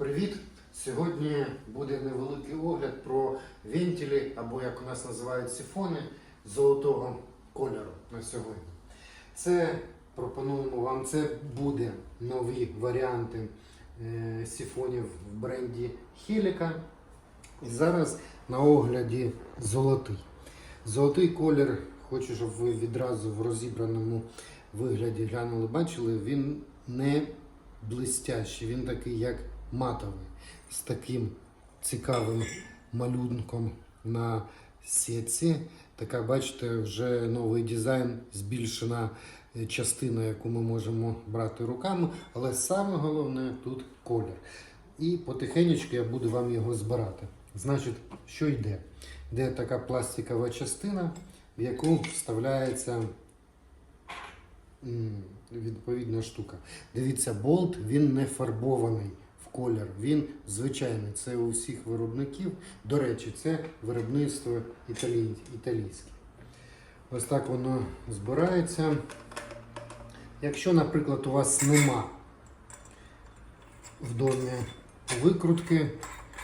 Привіт! Сьогодні буде невеликий огляд про вентилі, або як у нас називають сифони золотого кольору на сьогодні. Це пропонуємо вам, це буде нові варіанти е, сифонів в бренді Хеліка. І зараз на огляді золотий. Золотий колір, хочу, щоб ви відразу в розібраному вигляді глянули, бачили, він не блистящий, він такий як матовий, з таким цікавим малюнком на сітці. Така, бачите, вже новий дизайн, збільшена е, частина, яку ми можемо брати руками, але саме головне тут колір. І потихеньку я буду вам його збирати. Значить, що йде? Йде така пластикова частина, в яку вставляється відповідна штука. Дивіться, болт він не фарбований колір, він звичайний. Це у всіх виробників. До речі, це виробництво італій, італійське. Ось так воно збирається. Якщо, наприклад, у вас нема в домі викрутки,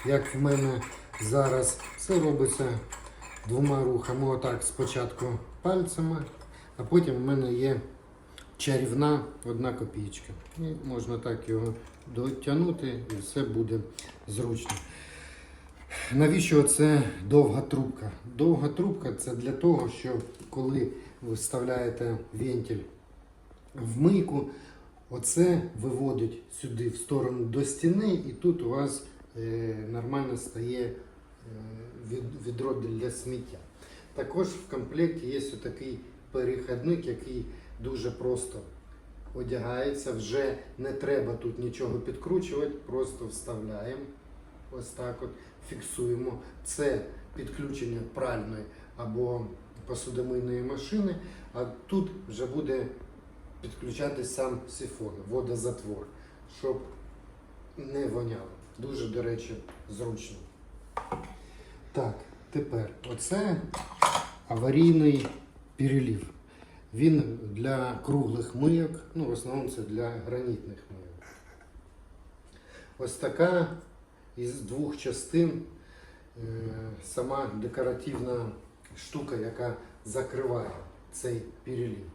як в мене зараз, це робиться двома рухами. Отак спочатку пальцями, а потім в мене є чарівна одна копійка. І можна так його дотягнути і все буде зручно. Навіщо це довга трубка? Довга трубка це для того, що коли ви вставляєте вентиль в мийку, оце виводить сюди в сторону до стіни, і тут у вас е, нормально стає е, від- відро для сміття. Також в комплекті є такий перехідник, який дуже просто одягається. Вже не треба тут нічого підкручувати, просто вставляємо. Ось так от фіксуємо. Це підключення пральної або посудомийної машини, а тут вже буде підключатись сам сифон, водозатвор, щоб не воняло. Дуже, до речі, зручно. Так, тепер оце аварійний перелів. Він для круглих мийок, ну в основному це для гранітних мийок. Ось така із двох частин е, сама декоративна штука, яка закриває цей перелів.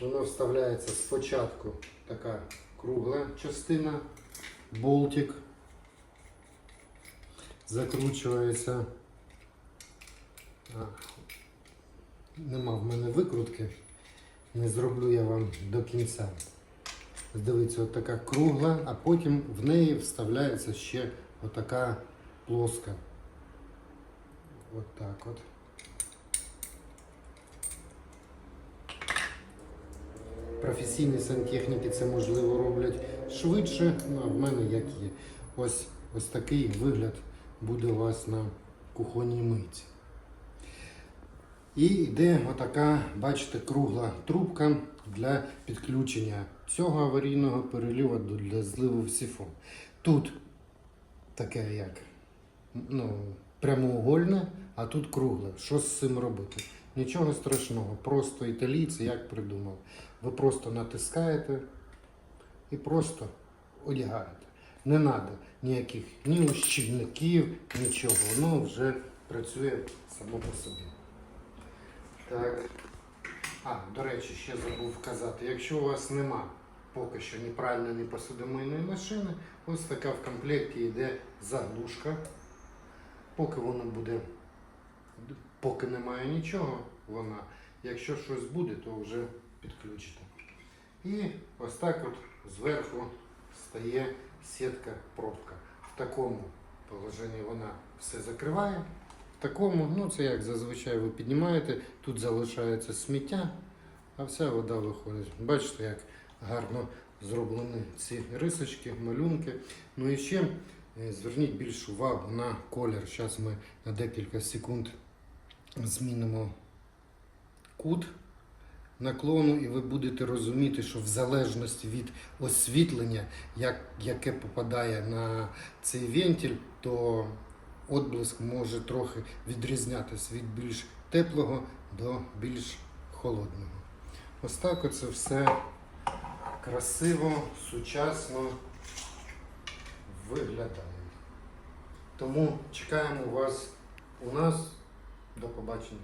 Воно вставляється спочатку така кругла частина, болтик, закручується. Нема в мене викрутки, не зроблю я вам до кінця. Дивіться, от така кругла, а потім в неї вставляється ще отака плоска. От так от. Професійні сантехніки це можливо роблять швидше, ну а в мене як є. Ось, ось такий вигляд буде у вас на кухонній мийці. І йде отака, бачите, кругла трубка для підключення цього аварійного переліву для зливу в сифон. Тут таке як ну, прямоугольне, а тут кругле. Що з цим робити? Нічого страшного, просто італійці як придумали. Ви просто натискаєте і просто одягаєте. Не треба ніяких ні ущільників, нічого. Воно вже працює само по собі. Так. А, до речі, ще забув вказати, якщо у вас нема поки що ні пральної, посудомийної машини, ось така в комплекті йде заглушка. Поки воно буде, поки немає нічого, вона, якщо щось буде, то вже підключите. І ось так от зверху стає сітка пробка. В такому положенні вона все закриває. Такому, ну це як зазвичай ви піднімаєте, тут залишається сміття, а вся вода виходить. Бачите, як гарно зроблені ці рисочки, малюнки. Ну і ще е, зверніть більш увагу на колір. Зараз ми на декілька секунд змінимо кут наклону, і ви будете розуміти, що в залежності від освітлення, як, яке попадає на цей вентиль, то отблиск може трохи відрізнятися від більш теплого до більш холодного. Ось так оце все красиво, сучасно виглядає. Тому чекаємо вас у нас. До побачення.